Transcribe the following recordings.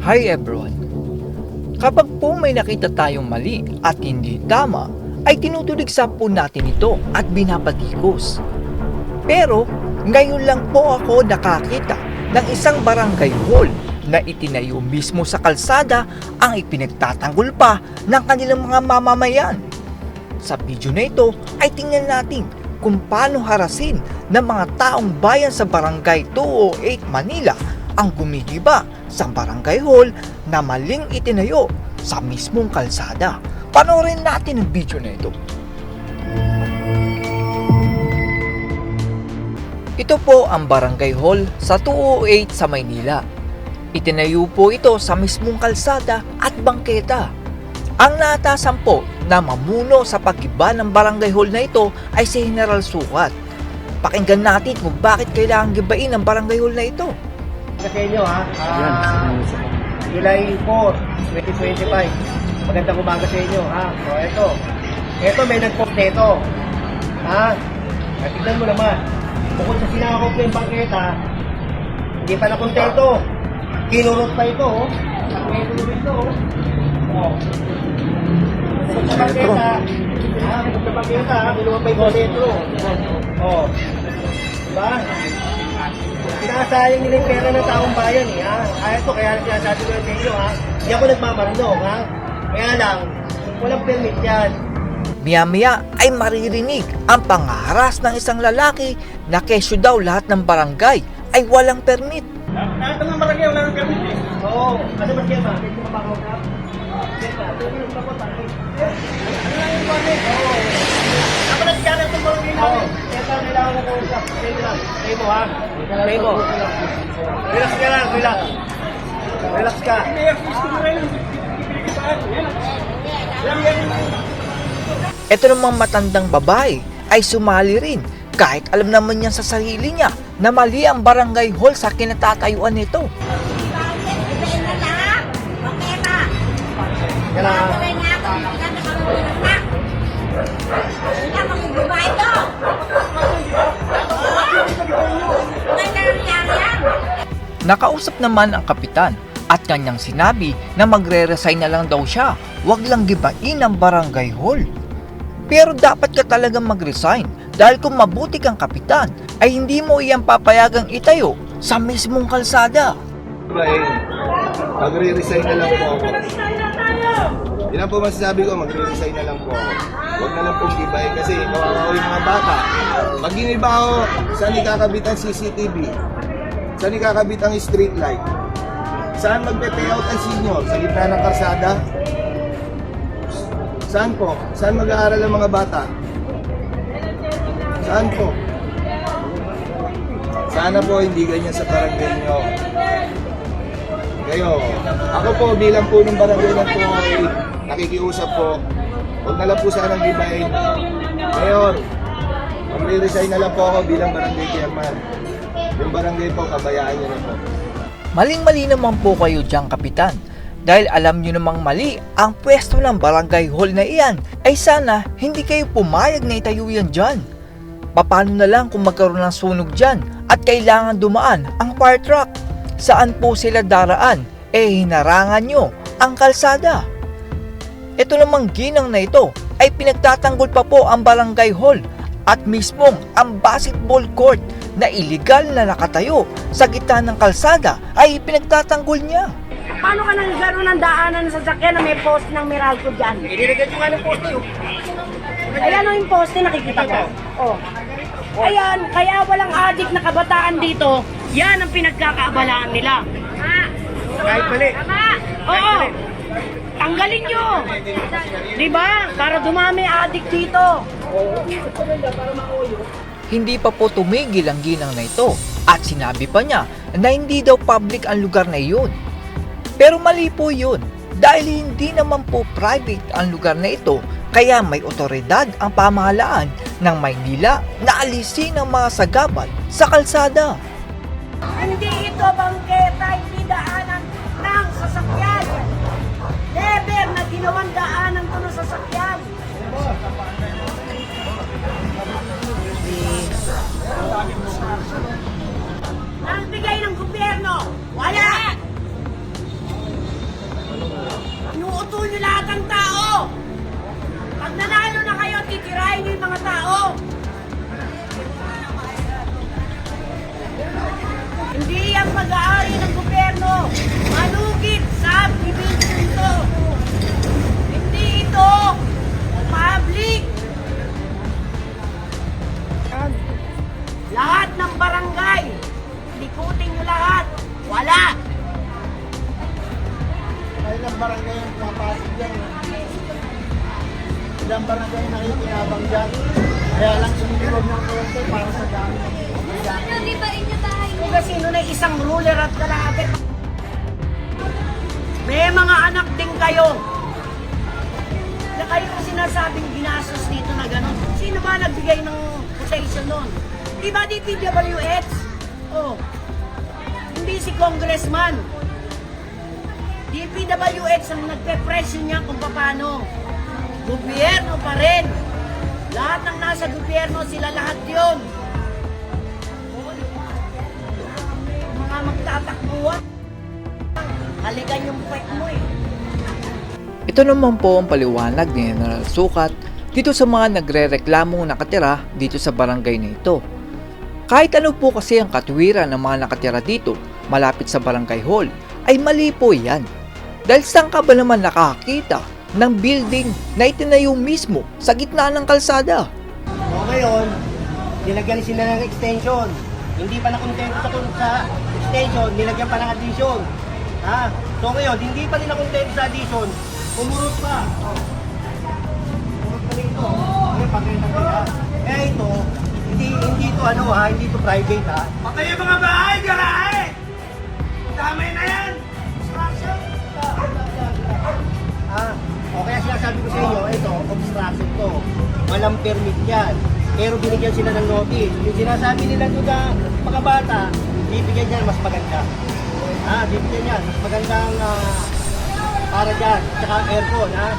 Hi everyone! Kapag po may nakita tayong mali at hindi tama, ay tinutuligsa po natin ito at binabatikos. Pero ngayon lang po ako nakakita ng isang barangay hall na itinayo mismo sa kalsada ang ipinagtatanggol pa ng kanilang mga mamamayan. Sa video na ito ay tingnan natin kung paano harasin ng mga taong bayan sa Barangay 208 Manila ang gumigiba sa barangay hall na maling itinayo sa mismong kalsada. Panoorin natin ang video na ito. Ito po ang barangay hall sa 208 sa Maynila. Itinayo po ito sa mismong kalsada at bangketa. Ang naatasan po na mamuno sa pagiba ng barangay hall na ito ay si General Sukat. Pakinggan natin kung bakit kailangan gibain ang barangay hall na ito. Sa inyo ha. Ah, July 4, 2025. Magandang umaga sa inyo ha. So ito. Ito may nag-post nito. Ha? At tignan mo naman. Bukod sa sinakop ko yung bangketa, hindi pa na kontento. Kinurot pa ito oh. May kinurot ito oh. Oh. Bukod sa bangketa, ha? Sa bangketa, ha? Kinuha pa yung kontento. Oh. Diba? Sinasayang nila yung pera ng taong bayan eh, ha? Kaya ito, kaya sinasabi ko sa inyo, ha? Hindi ako nagmamarunong, ha? Kaya lang, walang permit yan. Maya-maya ay maririnig ang pangaras ng isang lalaki na kesyo daw lahat ng barangay ay walang permit. Lahat ng barangay wala ng permit eh. Oo, ano ba siya ba? Pwede ka ba ka? Ano lang yung permit? Oo. Ako na siya ng barangay namin. Kailangan ko usap. Stay mo lang. Stay mo, ha? Stay mo. Relax ka lang, relax. Relax ka. Ito namang matandang babae ay sumali rin kahit alam naman niya sa sarili niya na mali ang barangay hall sa kinatatayuan nito. Kailangan. Nakausap naman ang kapitan at kanyang sinabi na magre-resign na lang daw siya, wag lang gibain ang barangay hall. Pero dapat ka talagang mag-resign dahil kung mabuti kang kapitan ay hindi mo iyang papayagang itayo sa mismong kalsada. Magre-resign na lang po ako. Yan ang po masasabi ko, magre-resign na lang po ako. Huwag na lang pong gibay kasi kawawa ko yung mga bata. Pag giniba ako, saan ikakabit ang CCTV? Saan ikakabit ang street light? Saan magpe-payout ang senior? Sa gitna ng karsada? Saan po? Saan mag-aaral ang mga bata? Saan po? Sana po hindi ganyan sa barangay nyo. Kayo, ako po bilang po ng barangay ng po ay nakikiusap po. Huwag na lang po sanang gibain. Ngayon, magre-resign na lang po ako bilang barangay chairman. Yung barangay po, kabayaan nyo na po. Maling-mali naman po kayo diyang kapitan. Dahil alam nyo namang mali ang pwesto ng barangay hall na iyan ay sana hindi kayo pumayag na itayo yan dyan. Paano na lang kung magkaroon ng sunog dyan at kailangan dumaan ang fire truck? Saan po sila daraan? Eh hinarangan nyo ang kalsada. Ito namang ginang na ito ay pinagtatanggol pa po ang barangay hall at mismong ang basketball court na iligal na nakatayo sa gitna ng kalsada ay pinagtatanggol niya. Paano ka nang gano'n ng daanan ng sasakyan na may post ng Meralco dyan? Inilagay ko nga ng poste yun. Ayan o yung poste, nakikita ko. Oh. Ayan, kaya walang adik na kabataan dito. Yan ang pinagkakaabalaan nila. Kahit mali. Oo. Tanggalin nyo. Di ba? Para dumami adik dito. Hindi pa po tumigil ang ginang na ito at sinabi pa niya na hindi daw public ang lugar na iyon. Pero mali po yun dahil hindi naman po private ang lugar na ito kaya may otoridad ang pamahalaan ng Maynila na alisin ang mga sagabal sa kalsada. Hindi ito bangketa, hindi daanan ng sasakyan. Never na ginawang daanan barangay ang pumapasok dyan. Ilang barangay ang nakikinabang dyan. Kaya lang sumiliwag ng konti para sa dami ng Ano, di ba inyo tayo? Kung sino na isang ruler at kalahati. May mga anak din kayo. Na kayo ang sinasabing ginastos dito na gano'n. Sino ba nagbigay ng quotation nun? Di ba di PWH? Oh. Hindi si congressman. DPWH ang nagpe-presyo niya kung paano. Gobyerno pa rin. Lahat ng nasa gobyerno, sila lahat yon. Mga magtatakbuhan. Halikan yung pwet mo eh. Ito naman po ang paliwanag ni General Sukat dito sa mga nagre-reklamong nakatira dito sa barangay na ito. Kahit ano po kasi ang katwiran ng mga nakatira dito malapit sa barangay hall ay mali po yan. Dahil saan ka ba naman nakakita ng building na itinayo mismo sa gitna ng kalsada? O ngayon, nilagyan sila ng extension. Hindi pa nakontento sa, sa extension, nilagyan pa ng addition. Ha? So ngayon, hindi pa nila kontento sa addition, umurot pa. Umurot pa dito. Ngayon, pagkita nila. Eh ito, hindi, hindi ito ano ha, hindi ito private ha. Patay yung mga bahay, garahe! Damay na yan! Ah, o kaya sinasabi ko sa inyo, ito, obstruction to. Walang permit yan. Pero binigyan sila ng notice. Yung sinasabi nila doon na mga bata, bibigyan yan mas maganda. Ah, bibigyan yan. Mas magandang ah, para dyan. Tsaka aircon, ha?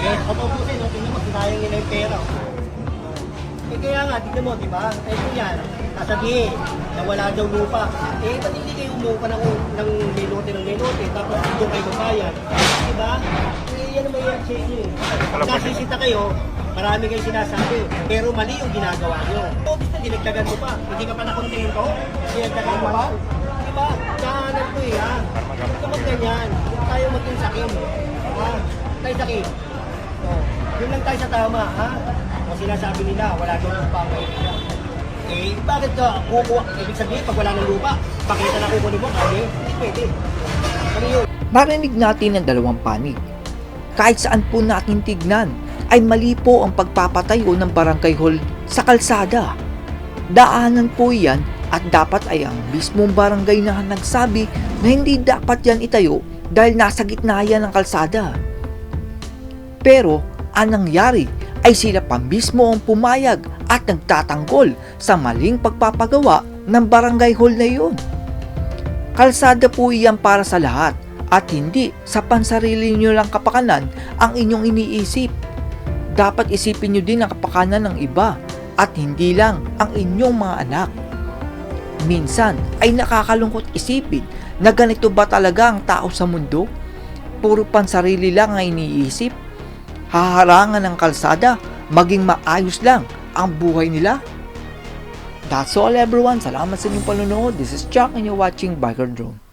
Eh, katutusin, no? Tingnan mo, sinayang nila yung pera. Eh, kaya nga, tignan mo, di ba? Eh, yan. Sasabihin na wala daw lupa. Eh, ba't hindi kayo umupa ng, ng menote ng menote? Tapos doon kayo babayan. Di ba? Yan naman yan sa inyo. eh. Nasisita kayo, marami kayong sinasabi. Pero mali yung ginagawa nyo. Obvious na dinagdagan mo pa. Hindi ka pa nakontento. Dinagdagan mo pa. Di ba? Kahanan ko eh, ha? Huwag ka magganyan. Huwag tayo maging sakim. Ha? Tayo sakim. Oh, yun lang tayo sa tama, ha? O sinasabi nila, wala daw lupa ang Maynila. Eh, bakit ka kukuha? Ibig sabihin, pag wala ng lupa, pakita na kukunin mo, kaya hindi pwede. Ano yun? Narinig natin ang dalawang panig. Kahit saan po natin tignan, ay mali po ang pagpapatayo ng barangay hall sa kalsada. Daanan po yan at dapat ay ang mismong barangay na nagsabi na hindi dapat yan itayo dahil nasa gitna yan ng kalsada. Pero ang nangyari ay sila pa mismo ang pumayag at nagtatanggol sa maling pagpapagawa ng barangay hall na iyon. Kalsada po iyan para sa lahat at hindi sa pansarili nyo lang kapakanan ang inyong iniisip. Dapat isipin nyo din ang kapakanan ng iba at hindi lang ang inyong mga anak. Minsan ay nakakalungkot isipin na ganito ba talaga ang tao sa mundo? Puro pansarili lang ang iniisip. Haharangan ng kalsada, maging maayos lang ang buhay nila. That's all everyone. Salamat sa inyong panunood. This is Chuck and you're watching Biker Drone.